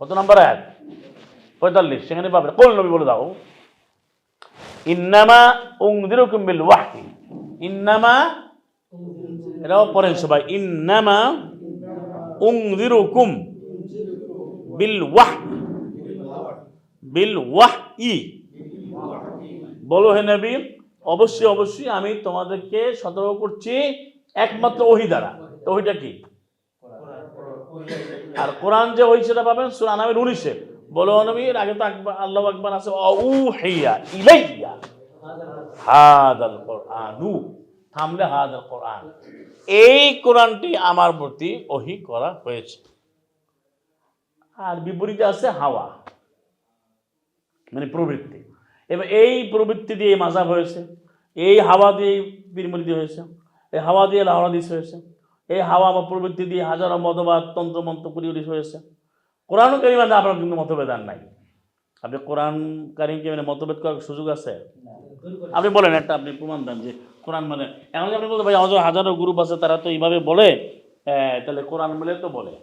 কত নম্বর এক? পঁয়তাল্লিশ, সেখানে পাবে কোন নবী বলে দাও? ইন্নামা উংদিরুকুম বিল ওয়াহyi ইন্নামা, এটাও পড়েন সবাই ইন্নামা উংদিরুকুম বিল ওয়াহ বিল ওয়াহই। বলো হে নবী, অবশ্যই অবশ্যই আমি তোমাদেরকে সতর্ক করছি একমাত্র ওহি দ্বারা। তো ওইটা কি? আর কোরআন যে ওই সেটা পাবেন সুরা নামের উনিশে। বলো নবী এর আগে তো আকবার আল্লাহ আকবার আছে উহিয়া ইলাইয়া হাদাল কোরআনু। থামলে হাদাল কোরআন। এই কোরআনটি আমার প্রতি ওহি করা হয়েছে। আর বিপরীতে আছে হাওয়া মানে প্রবৃত্তি। এবার এই প্রবৃত্তি দিয়ে মাজাব হয়েছে এই হাওয়া দিয়ে পীরমরিদি হয়েছে এই হাওয়া দিয়ে লাহরাদিস হয়েছে। এই হাওয়া বা প্রবৃত্তি দিয়ে হাজারো মতবাদ তন্ত্র মন্ত্র কুড়ি হয়েছে। কোরআন কারিমাতে আপনার কিন্তু মতভেদ আর নাই। আপনি কোরআন কারিমকে মানে মতভেদ করার সুযোগ আছে? আপনি বলেন, একটা আপনি প্রমাণ দেন যে কোরআন মানে এখন যে আপনি বলতে ভাই হাজার গ্রুপ আছে, তারা তো এইভাবে বলে তাহলে কোরআন বলে তো বলে।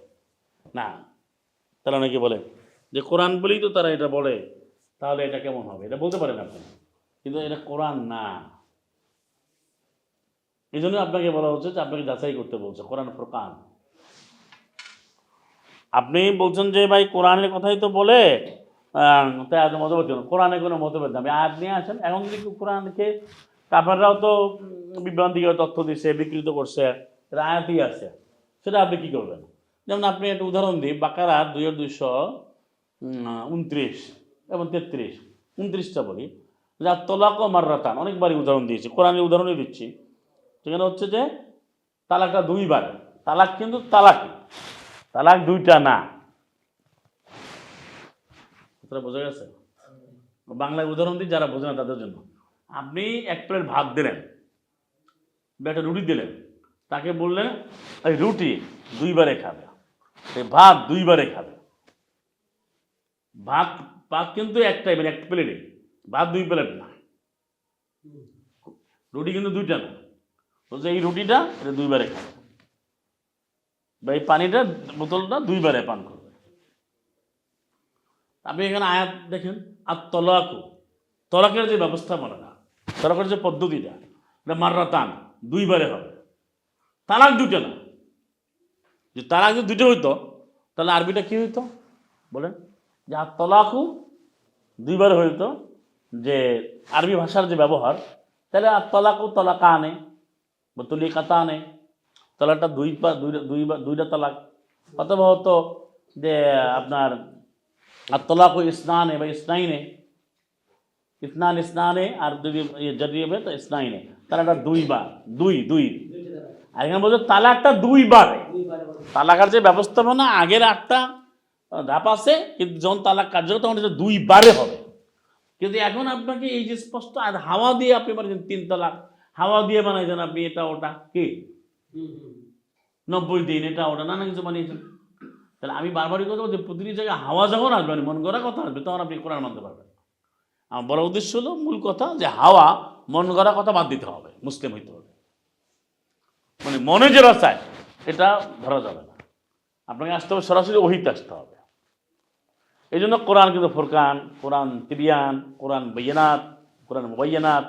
না তারা অনেকে বলে, যে কোরআন বলেই তো তারা এটা বলে, তাহলে এটা কেমন হবে? এটা বলতে পারেন আপনি। কিন্তু এটা কোরআন না। এই জন্য আপনাকে বলা হচ্ছে যে আপনাকে যাচাই করতে বলছে, কোরআন ফোরকান। আপনি বলছেন যে ভাই কোরআনের কথাই তো বলে তাই আজ মতভেদ কেন? কোরআনে কোনো মতভেদ না। আপনি আয়াত নিয়ে আসেন, এখন যদি কোরআনকে কাফাররাও তো বিভ্রান্তিকর তথ্য দিচ্ছে বিকৃত করছে এটা আছে। সেটা আপনি কী করবেন? যেমন আপনি একটা উদাহরণ দিই, বাকারা দুই দুইশো উনত্রিশ এবং তেত্রিশ। উনত্রিশটা বলি। যা তলাক মার্রাতান, অনেকবারই উদাহরণ দিয়েছি, কোরআনের উদাহরণই দিচ্ছি। সেখানে হচ্ছে যে তালাকটা দুইবার। তালাক কিন্তু তালাক তালাক দুইটা না। বোঝা গেছে? বাংলায় উদাহরণ দিই, যারা বোঝে না তাদের জন্য। আপনি এক প্লেট ভাত দিলেন একটা রুটি দিলেন, তাকে বললেন, এই রুটি দুইবারে খাবে। এই ভাত দুইবারে খাবে। ভাত ভাত কিন্তু একটাই মানে এক প্লেটে ভাত দুই প্লেট না। রুটি কিন্তু দুইটা না। বলছে, এই রুটিটা এটা দুইবারে খাবে বা এই পানিটা, বোতলটা দুইবারে পান করবে। আপনি এখানে আয়াত দেখেন, আর তলাকু। তলাকের যে ব্যবস্থাপনাটা, তলাকের যে পদ্ধতিটা, এটা মাররাতান, দুইবারে হবে। তালাক দুটো না। যে তালাক যদি দুটো হইতো, তাহলে আরবিটা কী হইতো? বলেন, যে আর তলাকু দুইবারে হইতো, যে আরবি ভাষার যে ব্যবহার, তাহলে আর তলাকু তলাকা আনে বা তুলি কাতা আনে তালাকটা দুই পা দুইবার দুইটা তালাক। অথবা হতো যে আপনার আর তলাকু ইসনানে বা ইসনাইনে, ইসনান ইসনানে আর যদি হবে তো ইসনাইনে। তালাকটা দুইবার দুই দুই। আর এখানে বলছে তালাকটা দুইবার তালাকার যে ব্যবস্থাপনা, আগের আটটা ধাপ আছে, কিন্তু যখন তালাক কার্যকর, তখন এটা দুইবারে হবে। কিন্তু এখন আপনাকে এই যে স্পষ্ট আর হাওয়া দিয়ে আপনি তিন তালাক হাওয়া দিয়ে বানাইছেন আপনি এটা ওটা কে? নব্বই দিন এটা ওটা নানা কিছু বানিয়েছেন তাহলে আমি বারবারই কথা বলছি প্রতিটি জায়গায় হাওয়া যখন আসবে মানে মন গড়া কথা আসবে তখন আপনি কোরআন মানতে পারবেন। আমার বড় উদ্দেশ্য হলো মূল কথা যে হাওয়া মন গড়া কথা বাদ দিতে হবে মুসলিম হইতে হবে। মানে মনে যেটা চায় এটা ধরা যাবে না। আপনাকে আসতে হবে সরাসরি ওহিতে আসতে হবে। এই জন্য কোরআন কিন্তু ফোরকান কোরআন তিবিয়ান কোরআন বৈয়নাথ কোরআন মুবাইয়ানাত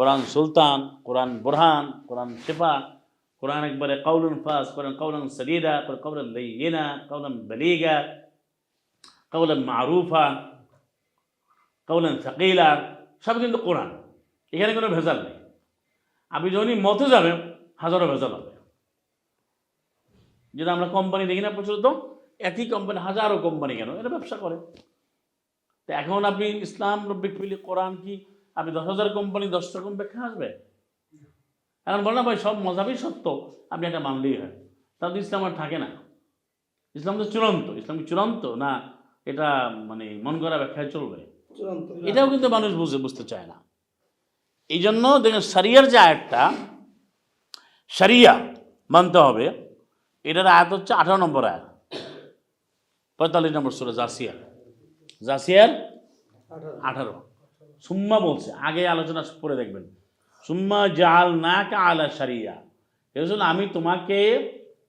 কোরআন সুলতান, কোরআন বুরহান, কোরআন শেফা, কোরআন একবারে কাউলুন ফাস, কোরআন কাউলান কোরআন কাউলান লাইয়িনা কাউলান বালিগা, কাউলান মারুফা, কাউলান সাকিলা, সব কিন্তু কোরআন। এখানে কোনো ভেজাল নেই। আপনি যখনই মতে যাবেন, হাজারো ভেজাল হবে। যেটা আমরা কোম্পানি দেখি না প্রচলিত, একই কোম্পানি, হাজারো কোম্পানি কেন? এটা ব্যবসা করে। তো এখন আপনি ইসলাম রব্বিক কোরআন কি আপনি দশ হাজার কোম্পানি দশ রকম ব্যাখ্যা আসবে? এখন বল না ভাই সব মজাবই সত্য। আপনি এটা মানলেই হয়। তাহলে ইসলাম আর থাকে না। ইসলাম তো চূড়ান্ত। ইসলাম কি চূড়ান্ত? না এটা মানে মন করা ব্যাখ্যায় চলবে? এটাও কিন্তু মানুষ বুঝে বুঝতে চায় না। এই জন্য দেখেন সারিয়ার যে আয়াতটা সারিয়া মানতে হবে এটার আয়াত হচ্ছে আঠারো নম্বর আয়াত। পঁয়তাল্লিশ নম্বর সুরে জাসিয়ার জাসিয়ার আঠারো। সুম্মা বলছে, আগে আলোচনা করে দেখবেন। সুম্মা জাল না আলা সারিয়া এই জন্য আমি তোমাকে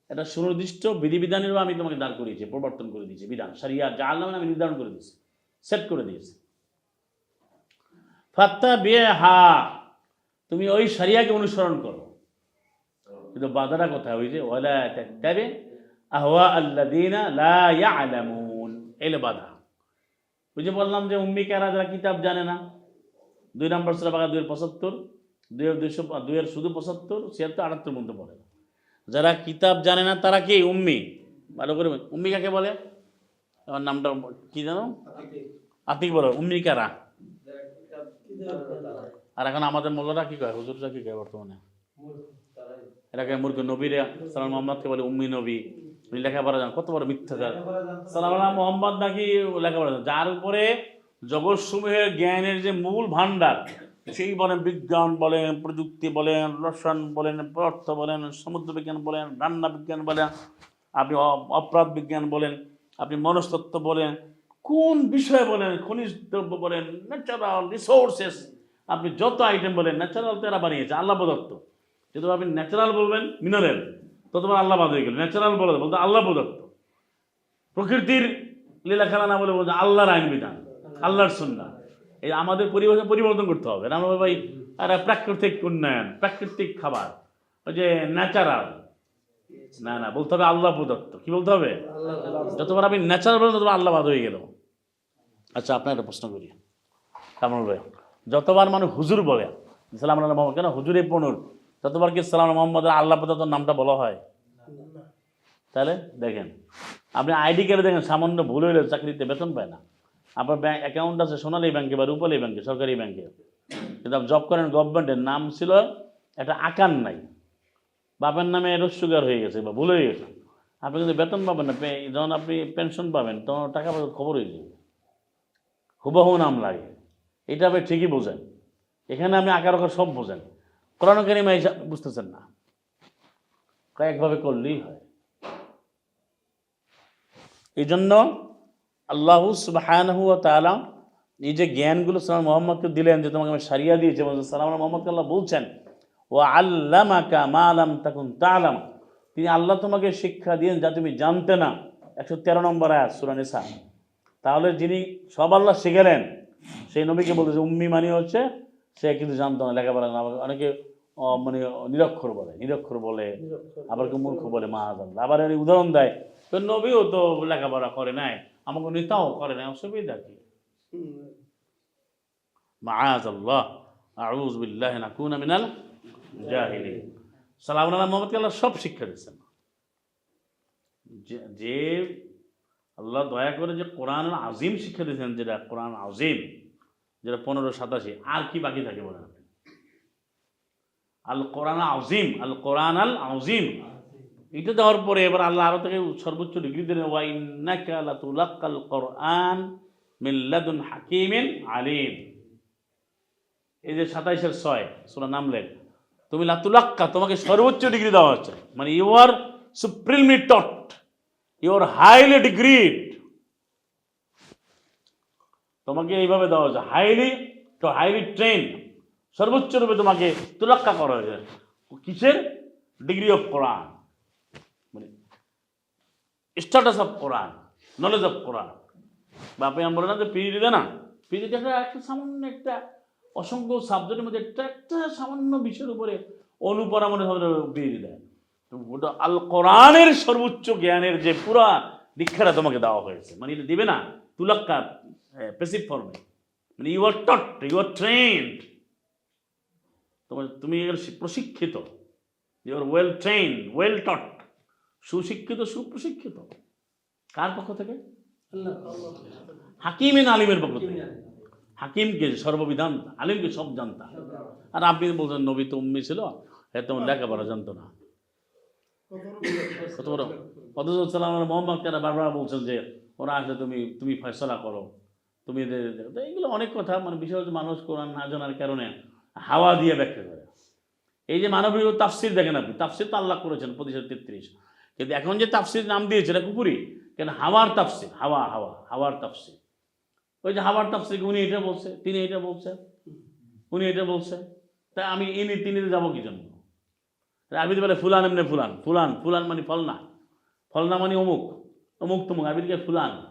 এটা সুনির্দিষ্ট বিধিবিধানেরও আমি তোমাকে দাঁড় করিয়েছি, প্রবর্তন করে দিয়েছি, বিধান। সারিয়া জাল নামে আমি নির্ধারণ করে দিয়েছি, সেট করে দিয়েছি। ফাত্তা বিয়ে হা তুমি ওই সারিয়াকে অনুসরণ করো। কিন্তু বাধাটা কথা ওই যে, ওয়ালা তাত্তাবি আহওয়া আল্লাযীনা লা ইয়ালামুন। এলে বাধা। ওই যে বললাম যে, উম্মি কারা, যারা কিতাব জানে না দুই নম্বর সুরা বাগা দুইয়ের পঁচাত্তর, দুইয়ের দুইশো দুইয়ের শুধু পঁচাত্তর, ছিয়াত্তর, আটাত্তর মধ্যে পড়ে যারা কিতাব জানে না, তারা কি উম্মি? ভালো করে উম্মি কাকে বলে? আমার নামটা কি জানো? আতিক বলো। উম্মি কারা? আর এখন আমাদের মোল্লারা কি কয়? হুজুররা কি কয় বর্তমানে? এটাকে মূর্খ নবীরে সালাম মোহাম্মদকে বলে উম্মি নবী। উনি লেখাপড়া জান। কত বড় মিথ্যাচার। সালাম মোহাম্মদ নাকি লেখাপড়া। যার উপরে জগৎসমূহের জ্ঞানের যে মূল ভান্ডার সেই বলেন বিজ্ঞান বলেন, প্রযুক্তি বলেন, রসায়ন বলেন, পদার্থ বলেন, সমুদ্র বিজ্ঞান বলেন, রান্না বিজ্ঞান বলেন, আপনি অপরাধ বিজ্ঞান বলেন, আপনি মনস্তত্ত্ব বলেন, কোন বিষয় বলেন, খনিজ দ্রব্য বলেন ন্যাচারাল রিসোর্সেস আপনি যত আইটেম বলেন ন্যাচারাল তো এরা বানিয়েছে, আল্লাহ প্রদত্ত। যেহেতু আপনি ন্যাচারাল বলবেন মিনারেল ততবার আল্লাহ বাদ হয়ে গেল। ন্যাচারাল বলে বলতে আল্লাহ প্রদত্ত। প্রকৃতির লীলা খেলা না বলে বলতে আল্লাহর আইন বিধান। আল্লাহর সুন্না এই আমাদের পরিবেশে পরিবর্তন করতে হবে। আমরা ভাই, আর প্রাকৃতিক উন্নয়ন, প্রাকৃতিক খাবার, ওই যে ন্যাচারাল না না, বলতে হবে আল্লাহ প্রদত্ত। কি বলতে হবে? যতবার আমি ন্যাচারাল বলেন ততবার আল্লাহ বাদ হয়ে গেল। আচ্ছা আপনার একটা প্রশ্ন করি। কামরুল ভাই, যতবার মানুষ হুজুর বলে, সালাম আল্লাহ মোহাম্মদ, কেন হুজুরে পনুর? ততবার কি সালাম মোহাম্মদ, আল্লাহ প্রদত্ত নামটা বলা হয়? তাহলে দেখেন, আপনি আইডি কার্ডে দেখেন, সামান্য ভুল হইলে চাকরিতে বেতন পায় না। আপনার ব্যাংক অ্যাকাউন্ট আছে সোনালী ব্যাংকে বা রূপালী ব্যাংকে সরকারি ব্যাংকে কিন্তু আপনি জব করেন গভর্নমেন্টের নাম ছিল একটা আকার নাই। বাপের নামে রস্যুগার হয়ে গেছে বা ভুল হয়ে গেছে। আপনি কিন্তু বেতন পাবেন না যখন আপনি পেনশন পাবেন, তখন টাকা পয়সা খবর হয়ে যাবে। হুবহু নাম লাগে। এটা আপনি ঠিকই বোঝেন। এখানে আপনি আকার আকার সব বোঝেন। কোরআন কারিমা হিসাব বুঝতেছেন না। কয়েকভাবে করলেই হয়। এই জন্য আল্লাহ সুবাহানহু তালা এই যে জ্ঞানগুলো সালাম মোহাম্মদকে দিলেন যে তোমাকে আমি সারিয়া দিয়েছে বলছে সালাম মোহাম্মদকে আল্লাহ বলছেন ও আল্লামাকা মা আলাম তখন তালাম তিনি আল্লাহ তোমাকে শিক্ষা দিয়েন যা তুমি জানতে না। একশো তেরো নম্বর আয়াত সুরানিসা তাহলে যিনি সব আল্লাহ শিখেলেন সেই নবীকে বলতেছে উম্মি মানে হচ্ছে সে কিছু জানতো না লেখাপড়া না। অনেকে মানে নিরক্ষর বলে নিরক্ষর বলে আবার কেউ মূর্খ বলে মাহাজাল্লাহ। আবার উদাহরণ দেয় তো নবীও তো লেখাপড়া করে নাই। আমাকে নেতাও করে নাই অসুবিধা কি? মাহাজাল্লাহ আউজ বিল্লাহ নাকুনা মিনাল জাহিলি সালাম আল্লাহ মোহাম্মদকে আল্লাহ সব শিক্ষা যে আল্লাহ দয়া করে যে কোরআন আজিম শিক্ষা দিয়েছেন যেটা কোরআন আজিম যেটা পনেরো সাতাশি আর কি বাকি থাকে বলেন আপনি? আল কোরআন আজিম আল কোরআন আল আজিম। এটা দেওয়ার পরে এবার আল্লাহ আরও থেকে সর্বোচ্চ ডিগ্রি দিলেন ওয়াইন্নাকা লাতুলাক্কাল কোরআন মিন লাদুন হাকিমিন আলিম। এই যে সাতাইশের ছয় সোনা নামলেন, তুমি লাতুলাক্কা, তোমাকে সর্বোচ্চ ডিগ্রি দেওয়া হচ্ছে। মানে you are supremely taught you are highly degreed. তোমাকে এইভাবে দেওয়া হচ্ছে হাইলি তো হাইলি ট্রেন, সর্বোচ্চ রূপে তোমাকে তুলাক্কা করা হয়েছে। কিসের? Degree of Quran. Status of Quran knowledge of Quran বাপে আমি বলে না যে পিরিয়ড দেয় না। পিরিয়ড একটা একটা সামান্য একটা অসংখ্য সাবজেক্টের মধ্যে একটা একটা সামান্য বিষয়ের উপরে অনুপরামনে পিরিয়ড দেয়। তো ওটা আল কোরআনের সর্বোচ্চ জ্ঞানের যে পুরা দীক্ষাটা তোমাকে দেওয়া হয়েছে। মানে এটা দিবে না। তুলাক্কা পেসিভ ফর্মে মানে you are taught you are trained তোমার, তুমি প্রশিক্ষিত। You are well train well taught সুশিক্ষিত সুপ্রশিক্ষিত। কার পক্ষ থেকে? হাকিমিন আলিমের পক্ষ থেকে। হাকিমকে সর্ববিধান আলিমকে সব জানতা। আর আপনি বলছেন নবী তো উম্মি ছিল হ্যাঁ তোমার লেখাপড়া জানতো না। কত বড়? অথচ সালাম মোহাম্মদ কেন বারবার বলছেন যে ওরা আসলে তুমি তুমি ফয়সলা করো। তুমি এদের তো এইগুলো অনেক কথা মানে বিশেষ মানুষ কোরআন না জানার কারণে হাওয়া দিয়ে ব্যাখ্যা করে। এই যে মানবীয় তাফসির দেখেন আপনি তাফসির তো আল্লাহ করেছেন প্রতিশত তেত্রিশ। কিন্তু এখন যে তাফসির নাম দিয়েছে, এটা কুপুরি কেন? হাওয়ার তাফসির, হাওয়া হাওয়া, হাওয়ার তাফসির। ওই যে হাওয়ার তাফসির উনি এটা বলছে, তিনি এটা বলছে, উনি এটা বলছে। তা আমি ইনি তিনিতে যাব কি জন্য? আবিদ বলে ফুলান এমনি ফুলান। ফুলান ফুলান মানে ফলনা। ফলনা মানে অমুক অমুক তমুক। আবিদকে ফুলান।